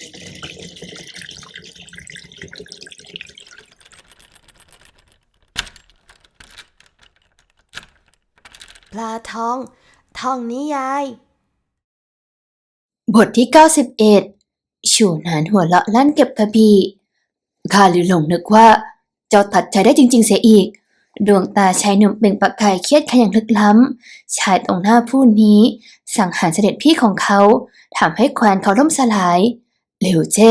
ปลาทอง ทองนิยาย บทที่ 91 ชูหนานหัวเราะลั่นเก็บกระบี่ข้าลือหลงนึกว่า เจ้าตัดใจได้จริง ๆ เสียอีก ดวงตาชายหนุ่มเปล่งประกายเครียดขยังลึกล้ำ ชายตรงหน้าผู้นี้ สังหารเสด็จพี่ของเขาทำให้แควนเขาล่มสลาย เหลวเจ้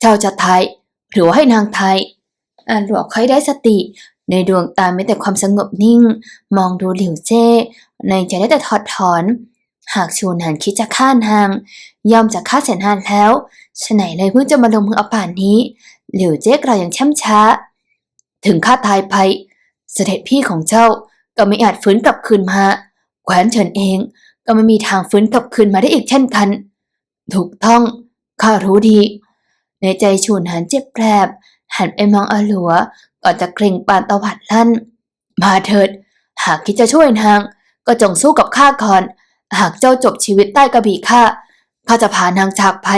เจ้าจะไทย หรือว่าให้นางไทยอาหลวงค่อยได้สติ ในดวงตาไม่แต่ความสงบนิ่ง มองดูหลิวเจ้ในใจได้แต่ถอดถอน หากชูนานคิดจะฆ่านาง ย่อมจะฆ่าเสนานแล้วฉไหนเลยเพิ่งจะมาลงมือเอาป่านนี้หลิวเจ๊กล่าวอย่างช่ำช้า ถึงข้าตายไปเสด็จพี่ของเจ้าก็ไม่อาจฟื้นกลับคืนมาแคว้นเฉินเองก็ไม่มีทางฟื้นกลับคืนมาได้อีกเช่นกัน ถูกต้อง ข้ารู้ดี ในใจชูนหันเจ็บแกรบหันไปมองอาหลัวก่อนจะเกรงปานตวัดลั่น มาเถิด หากคิดจะช่วยนาง ก็จงสู้กับข้าก่อน หากเจ้าจบชีวิตใต้กระบี่ข้า ข้าจะพานางจากไป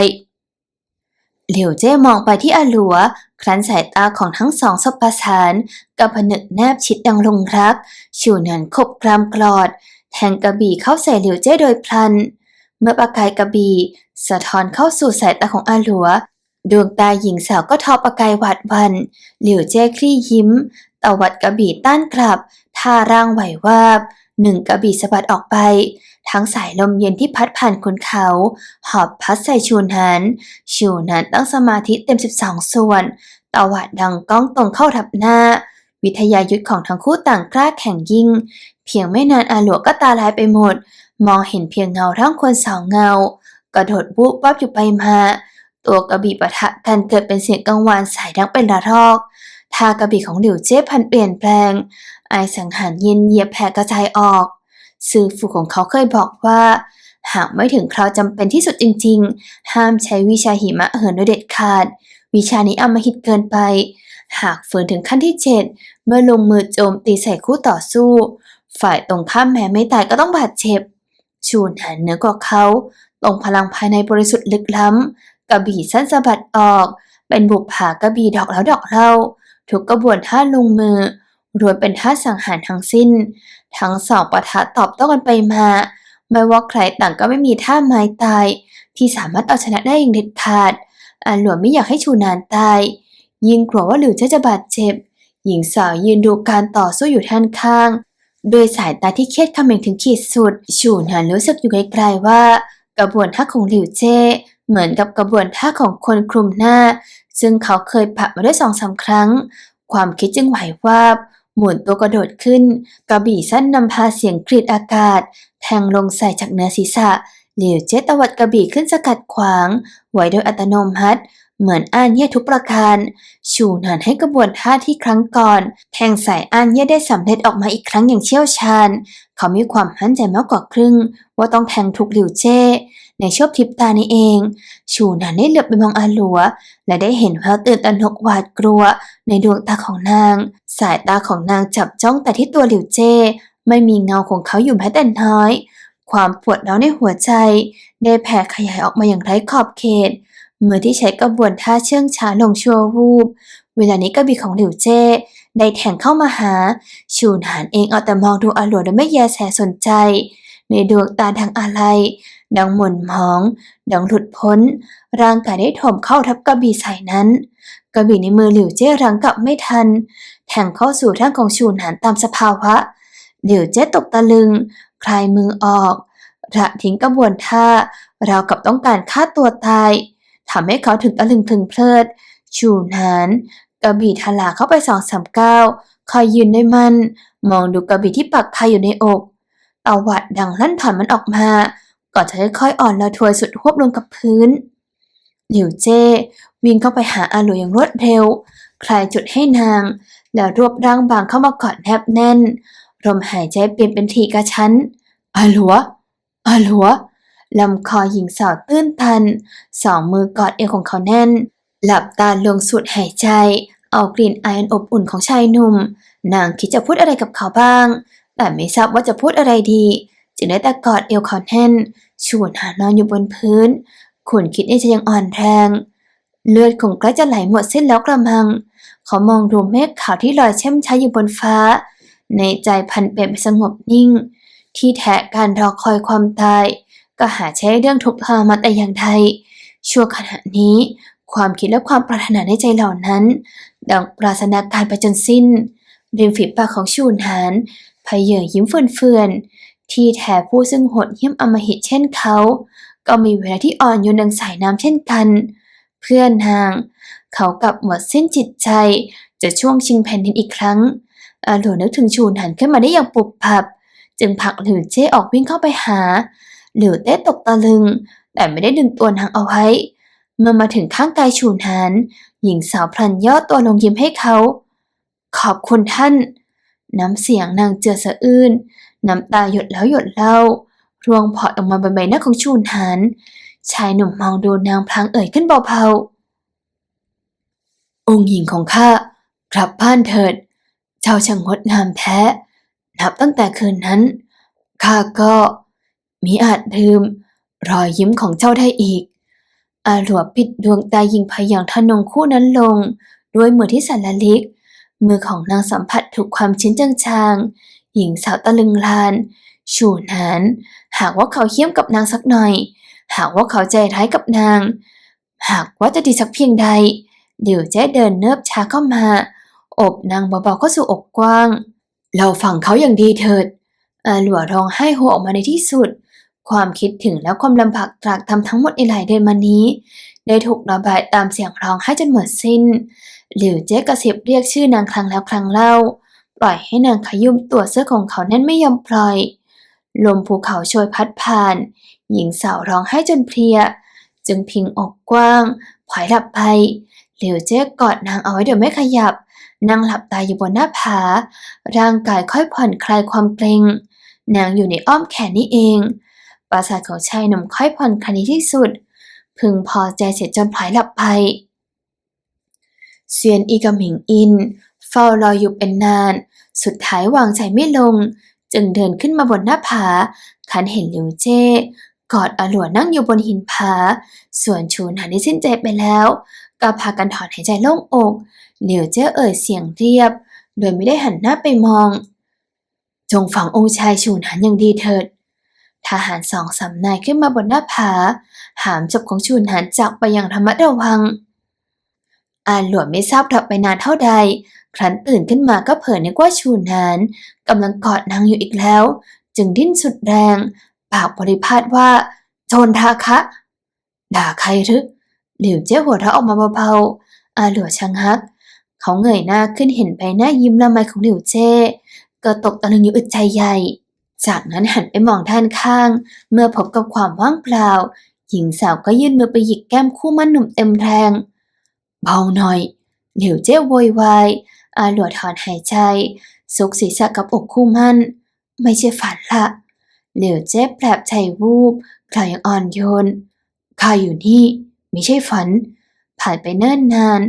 เหลียวเจ้มองไปที่อาหลัว ครั้นสายตาของทั้งสองสบประสานกับผนึกแนบชิดดังลงรัก ชูนันขบกรามกรอด แทงกระบี่เข้าใส่เหลียวเจ้โดยพลัน เมื่อประกายกระบี่สะท้อนเข้าสู่สายตาของอาหลัว ดวงตาหญิงสาวก็ทอประกายหวาดหวันเหลียวเจ้คลี่ยิ้มตวัดกระบี่ต้านกลับท่าร่างไหววาบหนึ่งกระบี่สะบัดออกไป ทั้งสายลมเย็นที่พัดผ่านขุนเขา หอบพัดใส่ชูนหันชูนหันตั้งสมาธิเต็ม 12 ส่วนตวาดดังก้องตรงเข้าทับหน้า วิทยายุทธของทั้งคู่ต่างกล้าแข่งยิ่ง เพียงไม่นานอาหลวงก็ตาลายไปหมด มองเห็นเพียงเงาร่างคนสองเงา กระโดดวุบวับอยู่ไปมา ตัวกระบี่ปะทะกันเกิดเป็นเสียงกังวานสายดังเป็นระรอกท่ากระบี่ของหลิวเจ้พันเปลี่ยนแปลง ไอสังหารเย็นเหยียบแผ่กระจายออก ซื่อฝูของเขาเคยบอกว่า หากไม่ถึงคราวจำเป็นที่สุดจริง ๆ ห้ามใช้วิชาหิมะเหินโดยเด็ดขาด วิชานี้อำมหิตเกินไป หากฝืนถึงขั้นที่เจ็ดเมื่อลงมือโจมตีใส่คู่ต่อสู้ ฝ่ายตรงข้ามแม้ไม่ตายก็ต้องบาดเจ็บ ชูนหันเหนือกว่าเขาตรงพลังภายในบริสุทธิ์ลึกล้ำกระบี่สั้นสะบัดออก เป็นบุกผากระบี่ดอกแล้วดอกเล่าทุกกระบวนท่าลงมือรวมเป็นท่าสังหารทั้งสิ้น ทั้งสองปะทะตอบโต้กันไปมา ไม่ว่าใครต่างก็ไม่มีท่าไม้ตาย ที่สามารถเอาชนะได้อย่างเด็ดขาดอาหลวงไม่อยากให้ชูนานตาย ยิ่งกลัวว่าหลิวจ้าจะบาดเจ็บ หญิงสาวยืนดูการต่อสู้อยู่ท่านข้าง โดยสายตาที่เครียดเขม็งถึงขีดสุด ชูนานรู้สึกอยู่ไกลๆว่า กระบวนท่าของหลิวเจ้เหมือนกับกระบวนท่าของคนคลุมหน้า ซึ่งเขาเคยผ่ามาด้วยสองสามครั้ง ความคิดจึงไหววาบหมุนตัวกระโดดขึ้น กระบี่สั้นนำพาเสียงกรีดอากาศ แทงลงใส่จากเนื้อศีรษะเหลียวเจตวัดกระบี่ขึ้นสกัดขวางไว้โดยอัตโนมัติ เหมือนอ้านเย่ทุกประการ ชูหนานให้กระบวนท่าที่ครั้งก่อน แทงใส่อ้านเย่ได้สำเร็จออกมาอีกครั้งอย่างเชี่ยวชาญ เขามีความมั่นใจมากกว่าครึ่ง ว่าต้องแทงถูกหลิวเจ้ในช่วงพริบตานี้เอง ชูหนานได้เหลือบไปมองอาหลัว และได้เห็นแววตื่นตระหนกหวาดกลัว ในดวงตาของนาง สายตาของนางจับจ้องแต่ที่ตัวหลิวเจ้ไม่มีเงาของเขาอยู่แม้แต่น้อย ความปวดร้าวในหัวใจ ได้แผ่ขยายออกมาอย่างไร้ขอบเขต มือที่ใช้กระบวนท่าเชื่องช้าลงชั่ววูบ เวลานี้กระบี่ของหลิวเจ้ได้แทงเข้ามาหา ชูนหานเองเอาแต่มองดูอาหลัวโดยไม่แยแสสนใจ ในดวงตาทางอะไร ดังหม่นหมอง ดังหลุดพ้น ร่างกายได้ถมเข้าทับกระบี่ใส่นั้น กระบี่ในมือหลิวเจ้รั้งกลับไม่ทัน แทงเข้าสู่ร่างของชูนหานตามสภาวะ หลิวเจ้ตกตะลึง คลายมือออกระทิ้งกระบวนท่าราวกับต้องการฆ่าตัวตาย ทำให้เขาถึงตะลึงพึงเพลิด ชูนหานกระบี่ทลาเข้าไปสองสามก้าวคอยยืนได้มัน มองดูกระบี่ที่ปักคาอยู่ในอกตาวัดดังลั่นผ่านมันออกมา ก่อนจะค่อยๆอ่อนละทวยสุดหวบลงกับพื้น หลิวเจ้วิ่งเข้าไปหาอาหลวอย่างรวดเร็ว คลายจุดให้นาง แล้วรวบร่างบางเข้ามากอดแนบแน่นลมหายใจเปลี่ยนเป็นทีกระชั้นอาหลัวอาหลัว ลำคอหญิงสาวตื้นตัน สองมือกอดเอวของเขาแน่น หลับตาลงสูดหายใจ เอากลิ่นไออนอบอุ่นของชายหนุ่ม นางคิดจะพูดอะไรกับเขาบ้าง แต่ไม่ทราบว่าจะพูดอะไรดี จึงได้แต่กอดเอวเขาแน่น ชวนหานอนอยู่บนพื้นขุนคิดเองจะยังอ่อนแรง เลือดคงใกล้จะไหลหมดเส้นแล้วกระมัง เขามองดูเมฆขาวที่ลอยเช่มช้าอยู่บนฟ้า ในใจพันเปลี่ยนไปสงบนิ่ง ที่แท้การรอคอยความตาย ก็หาใช้เรื่องทุกข์ทรมานแต่อย่างใดชั่วขณะนี้ ความคิดและความปรารถนาในใจเหล่านั้น ดังปราศนาการไปจนสิ้นริมฝีปากของชูนหานพเยอยิ้มเฟื่อนๆที่แท้ผู้ซึ่งโหดเหี้ยมอมหิตเช่นเขา ก็มีเวลาที่อ่อนโยนดังสายน้ำเช่นกัน เพื่อนนาง เขากลับหมดเส้นจิตใจจะช่วงชิงแผ่นดินอีกครั้งอาหลวนึกถึงชูนหันขึ้นมาได้อย่างปุบปับ จึงผลักหลิวเจ้ออกวิ่งเข้าไปหา หลิวเต้ตกตะลึง แต่ไม่ได้ดึงตัวนางเอาไว้ เมื่อมาถึงข้างกายชูนหันหญิงสาวพลันย่อตัวลงยิ้มให้เขา ขอบคุณท่าน น้ำเสียงนางเจือสะอื้น น้ำตาหยดแล้วหยดเล่า ร่วงพอดออกมาบนใบหน้าของชูนหันชายหนุ่มมองดูนางพลางเอ่ยขึ้นเบาๆ องค์หญิงของข้ากลับบ้านเถิด เจ้าช่างงดงามแท้ นับตั้งแต่คืนนั้น ข้าก็ มิอาจลืม รอยยิ้มของเจ้าได้อีก อาหลวปิดดวงตายิงพยางทนงคู่นั้นลง ด้วยมือที่สั่นละลิก มือของนางสัมผัสถูกความชื้นจางๆ หญิงสาวตะลึงลาน ชูนานหากว่าเขาเขี้ยมกับนางสักหน่อย หากว่าเขาใจร้ายกับนาง หากว่าจะดีสักเพียงใด เดี๋ยวเจ๊เดินเนิบช้าเข้ามา อบนางเบาๆเข้าสู่อกกว้าง เราฟังเขาอย่างดีเถิดอาหลัวร้องไห้โฮออกมาในที่สุด ความคิดถึงและความลำบากตรากทำทั้งหมดในหลายเดือนมานี้ ได้ถูกระบายตามเสียงร้องไห้จนหมดสิ้น หลิวเจ๊กระซิบเรียกชื่อนางครั้งแล้วครั้งเล่า ปล่อยให้นางขยุมตัวเสื้อของเขานั้นไม่ยอมปล่อย ลมภูเขาโชยพัดผ่าน หญิงสาวร้องไห้จนเพลีย จึงพิงอกกว้างผอยหลับไปหลิวเจ๊กอดนางเอาไว้โดยไม่ขยับนั่งหลับตาอยู่บนหน้าผา ร่างกายค่อยผ่อนคลายความเกร็งนางอยู่ในอ้อมแขนนี่เอง ประสาทของชายหนุ่มค่อยผ่อนคลายที่สุด พึงพอใจเสร็จจนพลายหลับไปเซียนอีกับหมิงอิน เฝ้ารออยู่เป็นนาน สุดท้ายวางใจไม่ลง จึงเดินขึ้นมาบนหน้าผาคันเห็นหลิวเจ้กอดอาหลวนั่งอยู่บนหินผา ส่วนชูนหันได้สิ้นใจไปแล้วก็พากันถอนหายใจโล่งอกหลิวเจ้เอ่ยเสียงเรียบ โดยไม่ได้หันหน้าไปมอง จงฝังองค์ชายชูนหันอย่างดีเถิด ทหารสองสำนายขึ้นมาบนหน้าผา หามศพของชูนหันจากไปอย่างระมัดระวัง อานหลวงไม่ทราบกลับไปนานเท่าใด ครั้นตื่นขึ้นมาก็เผยนึกว่าชูนหานกำลังกอดนางอยู่อีกแล้ว จึงดิ้นสุดแรง ปากบริพาทว่าโจรทาคะ ด่าใครหรือหลิวเจ้าหัวเราะออกมาเบาๆอาหลัวชังฮัก เขาเงยหน้าขึ้นเห็นใบหน้ายิ้มละไมของหลิวเจ้ก็ตกตะลึงอยู่อึดใจใหญ่ จากนั้นหันไปมองด้านข้าง เมื่อพบกับความว่างเปล่า หญิงสาวก็ยื่นมือไปหยิกแก้มคู่มั่นหนุ่มเต็มแรง เบาหน่อย เหลิวเจ้โวยวาย อาหลัวถอนหายใจซุกศีรษะกับอกคู่มั่น ไม่ใช่ฝันละเหลิวเจ้แปลบใจวูบกล่าวอย่างอ่อนโยนข้าอยู่นี่ ไม่ใช่ฝัน ผ่านไปเนิ่นนาน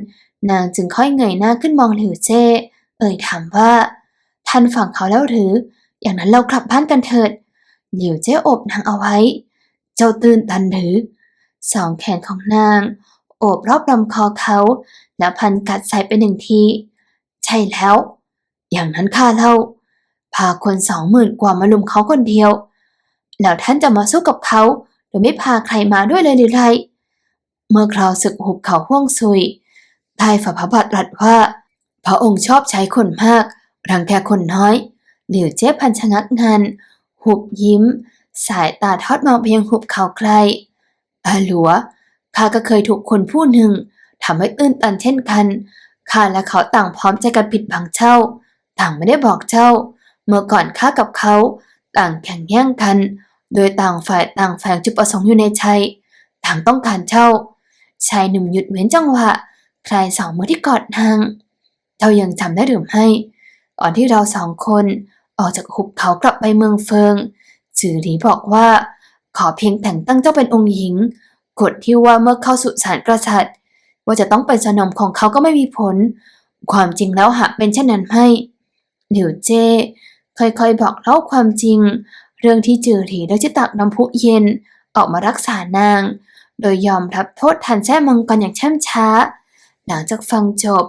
นางจึงค่อยเงยหน้าขึ้นมองเหลิวเจ้ เอ่ยถามว่า ท่านฝังเขาแล้วหรือ อย่างนั้นเรากลับบ้านกันเถิดหลิวเจ้อบนางเอาไว้ เจ้าตื่นตันหรือ สองแขนของนาง โอบรอบลำคอเขา แล้วพันกัดใส่ไปหนึ่งที ใช่แล้ว อย่างนั้นข้าเล่า พาคนสองหมื่นกว่ามาลุมเขาคนเดียว แล้วท่านจะมาสู้กับเขาโดยไม่พาใครมาด้วยเลยหรือไร เมื่อคราวศึกหุบเขาห่วงซุยทายฝ่าพระบาทตรัสว่า พระองค์ชอบใช้คนมาก รังแกคนน้อย หลิวเจ๊พันชะงักงัน หุบยิ้ม สายตาทอดมองไปยังหุบเขาไกลอาหลัวข้าก็เคยถูกคนผู้หนึ่งทำให้ตื้นตันเช่นกันข้าและเขาต่างพร้อมใจกันผิดบังเจ้า ต่างไม่ได้บอกเจ้า เมื่อก่อนข้ากับเขา ต่างแข่งแย่งกัน โดยต่างฝ่ายต่างแฝงจุดประสงค์อยู่ในใจต่างต้องการเจ้า ชายหนุ่มหยุดเว้นจังหวะคลายสองมือที่กอดนางเจ้ายังจำได้หรือไม่ตอนที่เราสองคน ออกจากหุบเขากลับไปเมืองเฟิง จือหลีบอกว่า ขอเพียงแต่งตั้งเจ้าเป็นองค์หญิงกฎที่ว่าเมื่อเข้าสู่ศาลกษัตริย์ ว่าจะต้องเป็นสนมของเขาก็ไม่มีผล ความจริงแล้วหากเป็นเช่นนั้นไม่หลิวเจ้ค่อยๆบอกเล่าความจริง เรื่องที่จือหลีและจิตักน้ำพุเย็นออกมารักษานาง โดยยอมรับโทษทันแช่มังกรอย่างช่ำช้า หลังจากฟังจบ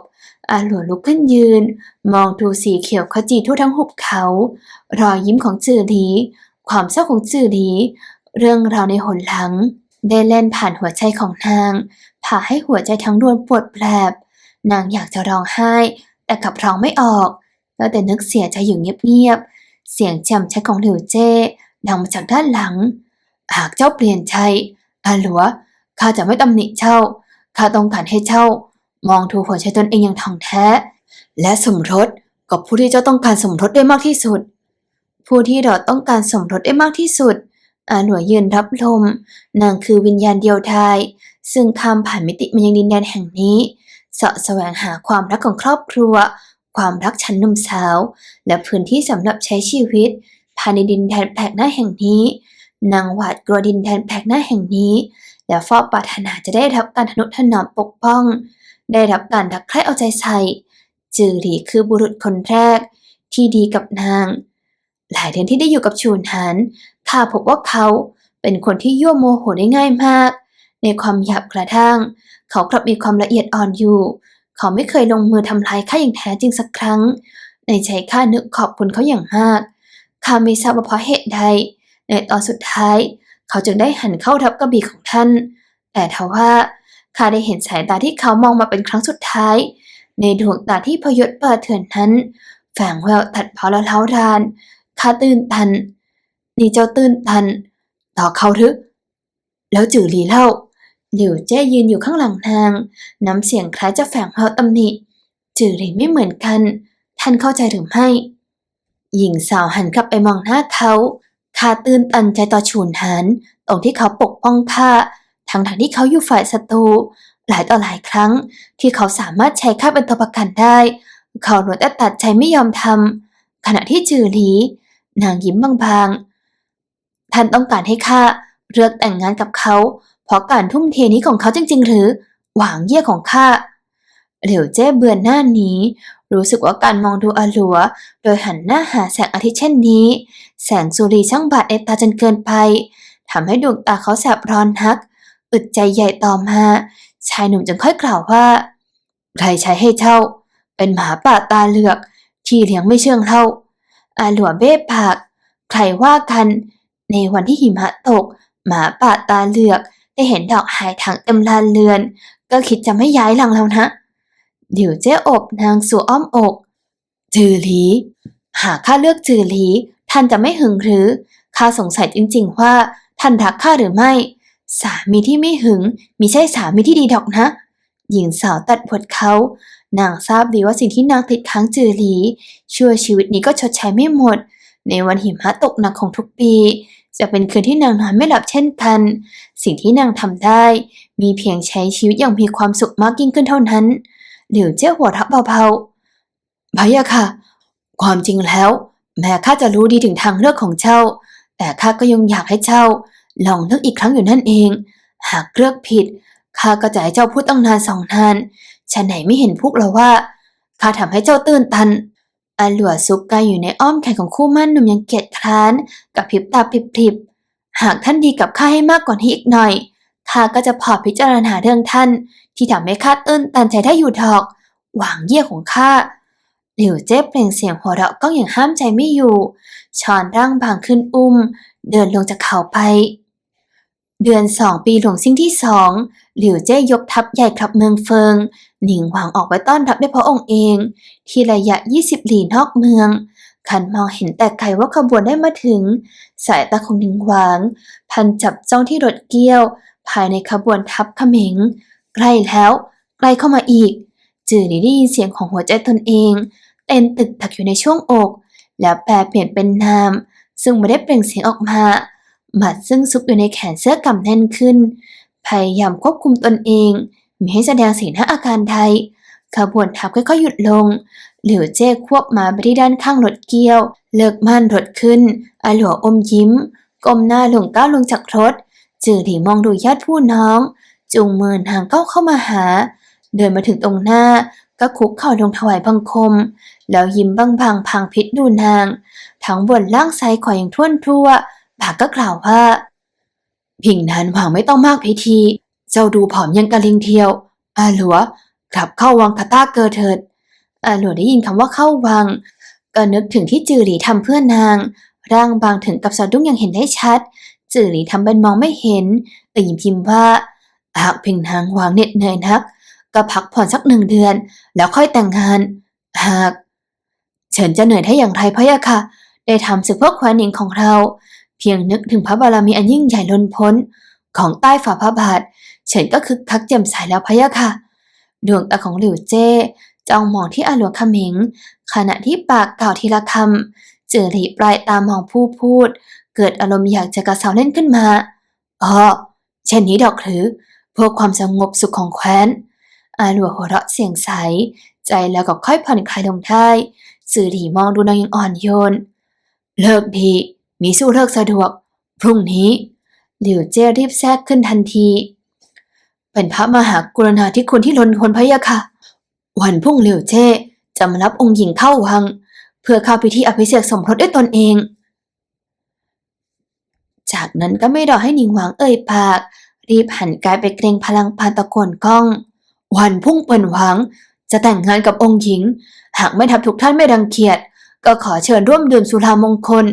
อาหลวลุกขึ้นยืน มองดูสีเขียวขจีทั่วทั้งหุบเขา รอยยิ้มของจือหลี ความเศร้าของจือหลี เรื่องราวในหนหลัง ได้เล่นผ่านหัวใจของนางพาให้หัวใจทั้งดวงปวดแปลบนางอยากจะร้องไห้ แต่กลับร้องไม่ออก แล้วแต่นึกเสียใจอยู่เงียบๆ เสียงจ่มชัดของหลิวเจ้ดังมาจากด้านหลัง หากเจ้าเปลี่ยนใจอาหลัวข้าจะไม่ตำหนิเจ้า ข้าต้องการให้เจ้า มองดูกหัวใจตนเองอย่างถ่องแท้ และสมรสกับผู้ที่เจ้าต้องการสมรสได้มากที่สุด ผู้ที่เราต้องการสมรสได้มากที่สุด อาหลัวยืนรับลมนางคือวิญญาณเดียวดาย ซึ่งข้ามผ่านมิติมายังดินแดนแห่งนี้เสาะแสวงหาความรักของครอบครัว ความรักชั้นหนุ่มสาว และพื้นที่สำหรับใช้ชีวิตภายในดินแดนแปลกหน้าแห่งนี้ นางหวาดกลัวดินแดนแปลกหน้าแห่งนี้ และเฝ้าปรารถนาจะได้รับการทนุถนอมปกป้อง ได้รับการรักใคร่เอาใจใส่ จือหลีคือบุรุษคนแรก ที่ดีกับนาง หลายเดือนที่ได้อยู่กับชูนหันข้าพบว่าเขาเป็นคนที่ยั่วโมโหได้ง่ายมาก ในความหยาบกระด้างเขากลับมีความละเอียดอ่อนอยู่ เขาไม่เคยลงมือทำร้ายข้าอย่างแท้จริงสักครั้ง ในใจข้านึกขอบคุณเขาอย่างมากข้าไม่ทราบว่าเพราะเหตุใด ในตอนสุดท้าย เขาจึงได้หันเข้าทับกระบี่ของท่าน แต่ทว่า ข้าได้เห็นสายตาที่เขามองมาเป็นครั้งสุดท้าย ในดวงตาที่พยศเปิดเถื่อนนั้นแฝงแววตัดเพอและเล้ารานข้าตื่นตัน นี่เจ้าตื่นตัน ต่อเขาหรือแล้วจือหลีเล่า หลิวเจ้ยืนอยู่ข้างหลังนาง น้ำเสียงคล้ายจะแฝงแววตำหนิจือหลีไม่เหมือนกัน ท่านเข้าใจหรือไม่ หญิงสาวหันกลับไปมองหน้าเขาข้าตื่นตันใจต่อฉูนหันตรงที่เขาปกป้องข้า ทั้งทที่เขาอยู่ฝ่ายศัตรูหลายต่อหลายครั้ง ที่เขาสามารถใช้ข้าเป็นตัวประกันได้ เขาหนวดแต่ตัดใจไม่ยอมทำขณะที่จือหลี นางยิ้มบางๆ ท่านต้องการให้ข้าเลือกแต่งงานกับเขา เพราะการทุ่มเทนี้ของเขาจริง ๆ หรือ หวางเยี่ยของข้าเหลียวเจ้เบือนหน้านี้ รู้สึกว่าการมองดูอาหลัว โดยหันหน้าหาแสงอาทิตย์เช่นนี้ แสงสุรีช่างบาดในตาจนเกินไปทำให้ดวงตาเขาแสบร้อนนัก อึดใจใหญ่ต่อมา ชายหนุ่มจึงค่อยกล่าวว่าใครใช้ให้เจ้าเป็นหมาป่าตาเหลือก ที่เลี้ยงไม่เชื่องเท่า อาหลัวเบ้ปากใครว่ากัน ในวันที่หิมะตก หมาป่าตาเหลือก ได้เห็นดอกหายทางเต็มลานเรือน ก็คิดจะไม่ย้ายหลังแล้วนะเดี๋ยวเจ๊อบนางสู่อ้อมอก จือหลี หากข้าเลือกจือหลี ท่านจะไม่หึงหรือข้าสงสัยจริงๆว่า ท่านรักข้าหรือไม่ สามีที่ไม่หึงมิใช่สามีที่ดีดอกนะ หญิงสาวตัดบทเขานางทราบดีว่าสิ่งที่นางติดค้างจือหลี ชั่วชีวิตนี้ก็ชดใช้ไม่หมด ในวันหิมะตกหนักของทุกปี จะเป็นคืนที่นางนอนไม่หลับเช่นกัน สิ่งที่นางทำได้ มีเพียงใช้ชีวิตอย่างมีความสุขมากยิ่งขึ้นเท่านั้นหลิวเจ้าหัวเราะเบาๆพะยะค่ะ ความจริงแล้ว แม้ข้าจะรู้ดีถึงทางเลือกของเจ้า แต่ข้าก็ยังอยากให้เจ้า ลองเลือกอีกครั้งอยู่นั่นเอง หากเลือกผิดข้าก็จะให้เจ้าพูดตั้งนานสองนานฉันไหนไม่เห็นพวกเราว่าข้าทำให้เจ้าตื่นตันอาหลัวซุกกายอยู่ในอ้อมแขนของคู่มั่นหนุ่มยังเกียจคร้านกับพริบตาพริบๆหากท่านดีกับข้าให้มากกว่านี้อีกหน่อยข้าก็จะพอพิจารณาเรื่องท่าน ที่ทำให้ข้าตื่นตันใจได้อยู่ดอก หวางเยี่ยของข้าหลิวเจ๊เปล่งเสียงหัวเราะก้องอย่างห้ามใจไม่อยู่ชอนร่างบางขึ้นอุ้ม เดินลงจากเขาไป เดือนสองปีหลวงซิ่งที่สองหลิวเจ้ยกทัพใหญ่กลับเมืองเฟิง หนิงหวางออกไปต้อนรับด้วยพระองค์เอง ที่ระยะ 20 หลี่นอกเมือง ขันมองเห็นแต่ไกลว่าขบวนได้มาถึง สายตาของหนิงหวางพันจับจ้องที่รถเกี้ยว ภายในขบวนทัพขมิง ใกล้แล้ว ใกล้เข้ามาอีก จือหลีได้ยินเสียงของหัวใจตนเองเต้นตึกถักอยู่ในช่วงอก แล้วแปลเปลี่ยนเป็นนาม ซึ่งไม่ได้เปล่งเสียงออกมา หมัดซึ่งซุกอยู่ในแขนเสื้อกำแน่นขึ้น พยายามควบคุมตนเองไม่ให้แสดงสีหน้าอาการใดขบวนทัพค่อยๆหยุดลงหลิวเจ้ควบมาไปที่ด้านข้างรถเกี้ยว เลิกม่านรถขึ้นอาหลัวอมยิ้มก้มหน้าลงก้าวลงจากรถ จือหลีมองดูญาติผู้น้องจูงมือนางก้าวเข้ามาหา เดินมาถึงตรงหน้า ก็คุกเข่าลงถวายบังคม แล้วยิ้มบางๆพางพิษดูนาง ทั้งบนล่างซ้ายขวาอย่างท่วนทั่ว ปากก็กล่าวว่า พิงนั้นหวังไม่ต้องมากพิธี เจ้าดูผอมยังกะลิงเทียว อาหลัวกลับเข้าวังคาต้าเกิดเถิด อาหลัวได้ยินคำว่าเข้าวัง ก็นึกถึงที่จือหลีทำเพื่อนนาง ร่างบางถึงกับสะดุ้งอย่างเห็นได้ชัด จือหลีทำเป็นมองไม่เห็นแต่ยิ้มพิมพ์ว่าหากพียงนางวางเหน็ดเหนื่อยนัก ก็พักผ่อนสักหนึ่งเดือน แล้วค่อยแต่งงาน หากเฉินจะเหนื่อยได้อย่างไรพะยะค่ะ ได้ทำศึกเพื่อแคว้นหญิงของเรา เพียงนึกถึงพระบารมีอันยิ่งใหญ่ล้นพ้น ของใต้ฝ่าพระบาทเฉินก็คึกคักแจ่มใสแล้วพะยะค่ะ ดวงตาของหลิวเจ้จ้องมองที่อาหลวงคำเหงขณะที่ปากกล่าวทีละคำเจือหลีปลายตามองผู้พูด เกิดอารมณ์อยากจะกระเซาเล่นขึ้นมาอ๋อเช่นนี้ดอกหรือเพื่อความสงบสุขของแคว้น อาหลัวหัวเราะเสียงใส ใจแล้วก็ค่อยผ่อนคลายลงได้สื่อหลีมองดูนางยังอ่อนโยน เลิกดี มีสู้เลิกสะดวก พรุ่งนี้ หลิวเจ้รีบแทรกขึ้นทันที เป็นพระมหากรุณาธิคุณที่ล้นพ้นพระยะค่ะ วันพรุ่งหลิวเจ้จะมารับองค์หญิงเข้าวัง เพื่อเข้าพิธีอภิเษกสมรสด้วยตนเอง จากนั้นก็ไม่รอให้หนิงหวังเอ่ยปาก รีบหันกายไปเกรงพลังปานตะโกนก้อง วันพุ่งเปิ่นหวังจะแต่งงานกับองค์หญิง หากไม่ทับทุกท่านไม่รังเกียจ ก็ขอเชิญร่วมดื่มสุรามงคล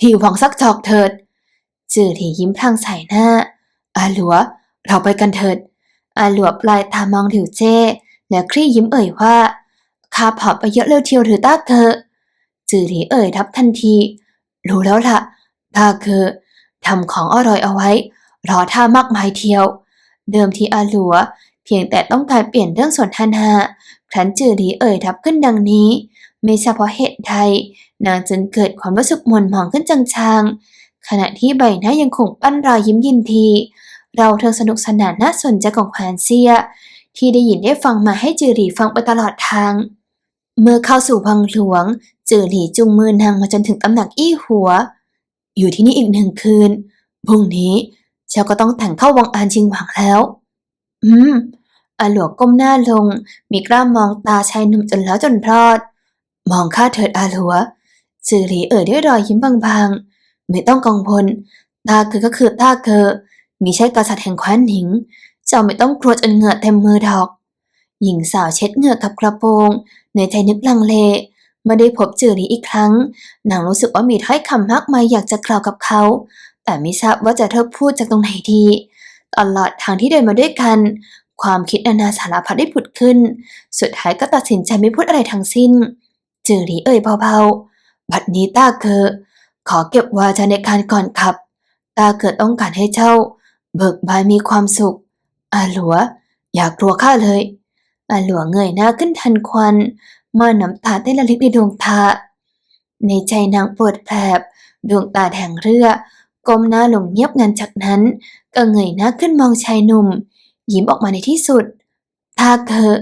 ที่หวังสักจอกเถิด จือถียิ้มพลางใส่หน้า อาหลัว เราไปกันเถิด อาหลัวปลายตามองถิวเจ้แล้วคลี่ยิ้มเอ่ยว่าข้าผอมไปเยอะเลยเทียวหรือต้าเกอจือถีเอ่ยรับทันที รู้แล้วล่ะตาเกอทำของอร่อยเอาไว้ รอท่ามากมายเทียว เดิมทีอาหลัว เพียงแต่ต้องการเปลี่ยนเรื่องส่วนทนาครั้นจือถีเอ่ยทับขึ้นดังนี้ ไม่ทราบเพาะเหตุใด นางจึงเกิดความรู้สึกหม่นหมองขึ้นจางๆ ขณะที่ใบหน้ายังคงปั้นรอยยิ้มยินทีเราเธอสนุกสนานน่าสนใจของแควนเซีย ที่ได้ยินได้ฟังมาให้จือหลีฟังไปตลอดทาง เมื่อเข้าสู่วังหลวง จือหลีจูงมือนางมาจนถึงตำหนักอี้หัว อยู่ที่นี่อีกหนึ่งคืนพรุ่งนี้เจ้าก็ต้องแต่งเข้าวังอานชิงหวังแล้ว อืมอาหลวงก้มหน้าลง มีกล้ามมองตาชายหนุ่มจนแล้วจนพรอด มองข้าเถิดอาหลัว จือหลีเอ่ยด้วยรอยยิ้มบางๆ ไม่ต้องกังวลตาเกอก็คือตาเกอมีใช่กษัตริย์แห่งแคว้นหนิง เจ้าไม่ต้องกลัวจนเหงื่อเต็มมือดอก หญิงสาวเช็ดเหงื่อกับกระโปรง ในใจนึกลังเลเมื่อได้พบจือหลีอีกครั้ง นางรู้สึกว่ามีถ้อยคำมากมายอยากจะกล่าวกับเขา แต่ไม่ทราบว่าจะเริ่มพูดจากตรงไหนดี ตลอดทางที่เดินมาด้วยกัน ความคิดนานาสารพัดได้ผุดขึ้น สุดท้ายก็ตัดสินใจไม่พูดอะไรทั้งสิ้น จือหลีเอ่ยเบาๆ บัดนี้ตาเกอขอเก็บวาจาในการก่อนขับ ตาเกิดต้องการให้เจ้า เบิกบานมีความสุข อาหลัว อย่ากลัวข้าเลย อาหลัวเงยหน้าขึ้นทันควันมื่อน้ำตาได้ละลิกในดวงตา ในใจนางปวดแผลบดวงตาแทงเรือก้มหน้าลงเงียบงันจากนั้น ก็เงยหน้าขึ้นมองชายหนุ่ม ยิ้มออกมาในที่สุดต้าเกอ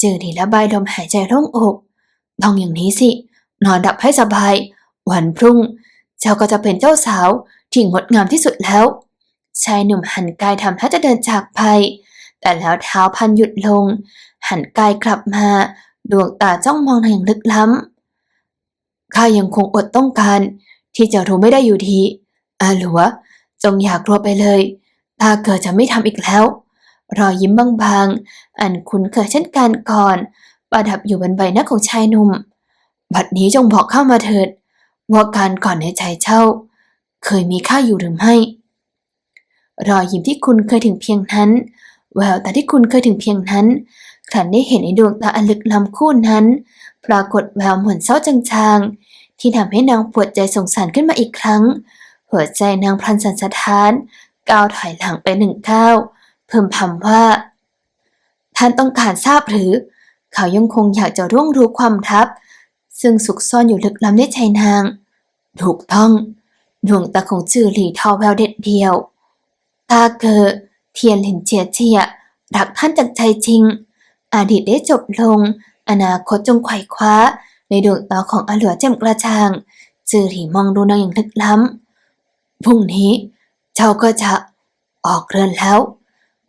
จือหลีระบายลมหายใจโล่งอกต้องอย่างนี้สิ นอนดับให้สบาย วันพรุ่ง เจ้าก็จะเป็นเจ้าสาวที่งดงามที่สุดแล้ว ชายหนุ่มหันกายทำท่าจะเดินจากไป แต่แล้วเท้าพันหยุดลง หันกายกลับมา ดวงตาจ้องมองทางอย่างลึกล้ำข้ายังคงอดต้องการ ที่จะรู้ไม่ได้อยู่ดีอาหลัว จงอย่ากลัวไปเลยตาเกิดจะไม่ทำอีกแล้ว รอยยิ้มบางๆ อันคุ้นเคยเช่นกันก่อน ประดับอยู่บนใบหน้าของชายหนุ่ม บัดนี้จงบอกเข้ามาเถิด ว่าการก่อนในใจเจ้า เคยมีค่าอยู่หรือไม่ รอยยิ้มที่คุณเคยถึงเพียงนั้นแววตาที่คุณเคยถึงเพียงนั้นครั้นได้เห็นในดวงตาอันลึกล้ำคู่นั้น ปรากฏแววเหมือนเศร้าจางๆ ที่ทำให้นางปวดใจสงสารขึ้นมาอีกครั้ง หัวใจนางพลันสั่นสะท้าน ก้าวถอยหลังไปหนึ่งก้าวเพิ่มพำว่า ท่านต้องการทราบหรือ เขายังคงอยากจะร่วงรู้ความทับ ซึ่งสุกซ่อนอยู่ลึกล้ำในใจนาง ถูกต้องดวงตาของจือหลี่ทอแววเด็ดเดียว ตาเกอเทียนหลินเจียเจียรักท่านจากใจจริง อดีตได้จบลง อนาคตจงไขว่คว้า ในดวงตาของอาหลัวแจ่มกระจ่าง จือหลี่มองดูนางอย่างลึกล้ำพรุ่งนี้เจ้าก็จะออกเรือนแล้ว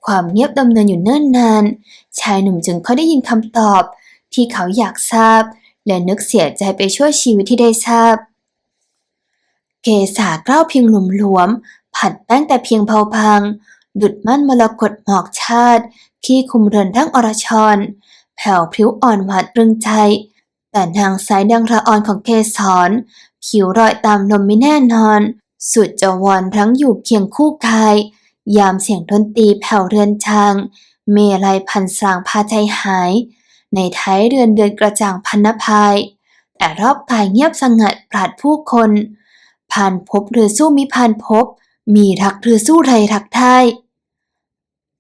ความเงียบดำเนินอยู่เนิ่นนาน ชายหนุ่มจึงเขาได้ยินคำตอบ ที่เขาอยากทราบ และนึกเสียใจไปชั่วชีวิตที่ได้ทราบ เกษากล้าวเพียงหลุมหลวม ผัดแป้งแต่เพียงเผาพางดุดมั่นมรกตหมอกชาติ ขี้คุมเรือนทั้งอรชร แผ่วพิ้วอ่อนหวานตรึงใจ แต่นางสายดังระออนของเกสรผิวรอยตามลมไม่แน่นอน สุดจะวอนทั้งอยู่เคียงคู่กาย ยามเสียงดนตรีแผ่วเรือนชาง เมลัยพันสางพาใจหาย ในท้ายเรือนเดือนกระจ่างพันนภาย แต่รอบกายเงียบสงัดปราดผู้คนผ่านพบหรือสู้มิผ่านพบ มีรักหรือสู้ไรรักได้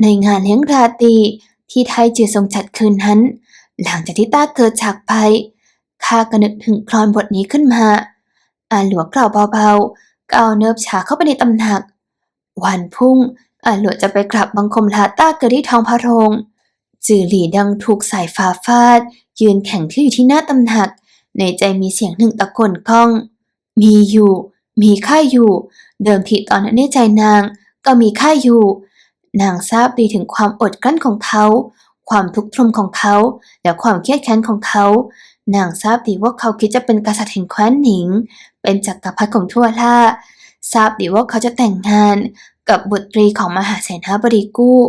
ในงานเลี้ยงราตรีที่ไทยจือทรงจัดคืนนั้น หลังจากที่ต้าเกิดฉากไปข้าก็นึกถึงกลอนบทนี้ขึ้นมาอาหลวงกล่าวเบาๆก้าวเนิบช้าเข้าไปในตำหนัก วันพุ่งอาหลวงจะไปกราบบังคมลาต้าเกิดที่ท้องพระโรง จือหลี่ดังถูกสายฟ้าฟาด ยืนแข็งที่อยู่ที่หน้าตำหนัก ในใจมีเสียงหนึ่งตะโกนก้อง มีอยู่ มีค่าอยู่ เดิมทีตอนนั้นในใจนางก็มีค่าอยู่ นางทราบดีถึงความอดกลั้นของเขา ความทุกข์ทรมของเขา และความเครียดแค้นของเขา นางทราบดีว่าเขาคิดจะเป็นกษัตริย์แห่งแคว้นหนิง เป็นจักรพรรดิของทั่วล่าทราบดีว่าเขาจะแต่งงานกับบุตรีของมหาเสนาบดีกู้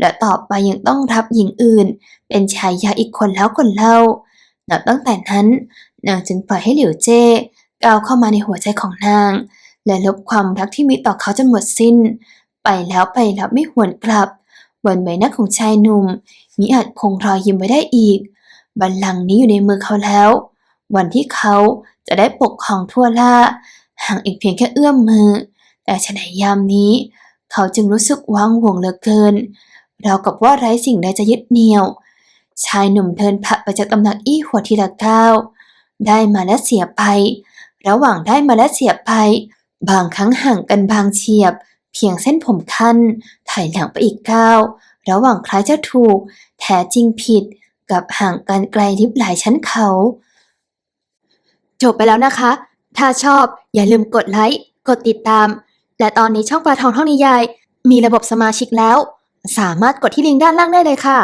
และต่อไปยังต้องรับหญิงอื่น เป็นชายยาอีกคนแล้วคนเล่า นับตั้งแต่นั้นนางจึงปล่อยให้หลิวเจ้ก้าวเข้ามาในหัวใจของนาง และลบความรักที่มีต่อเขาจนหมดสิ้น ไปแล้วไปแล้วไม่หวนกลับ บนใบหน้าของชายหนุ่มมิอาจคงรอยยิ้มไว้ได้อีก บัลลังก์นี้อยู่ในมือเขาแล้ว วันที่เขาจะได้ปกครองทั่วล่าห่างอีกเพียงแค่เอื้อมมือ แต่ฉนัยยามนี้ เขาจึงรู้สึกว้างหวงเหลือเกิน ราวกับว่าไร้สิ่งใดจะยึดเหนี่ยว ชายหนุ่มเดินผ่านไปจากตำหนักอี้หัวทีละก้าวได้มาและเสียไป ระหว่างได้มาและเสียไป บางครั้งห่างกันบางเฉียบ เพียงเส้นผมขั้นถอยหลังไปอีกก้าวระหว่างคล้ายจะถูก แท้จริงผิด กับห่างกันไกลลิบหลายชั้นเขา จบไปแล้วนะคะ ถ้าชอบอย่าลืมกดไลค์ กดติดตาม และตอนนี้ช่องปลาทองท่องนิยาย มีระบบสมาชิกแล้ว สามารถกดที่ลิงก์ด้านล่างได้เลยค่ะ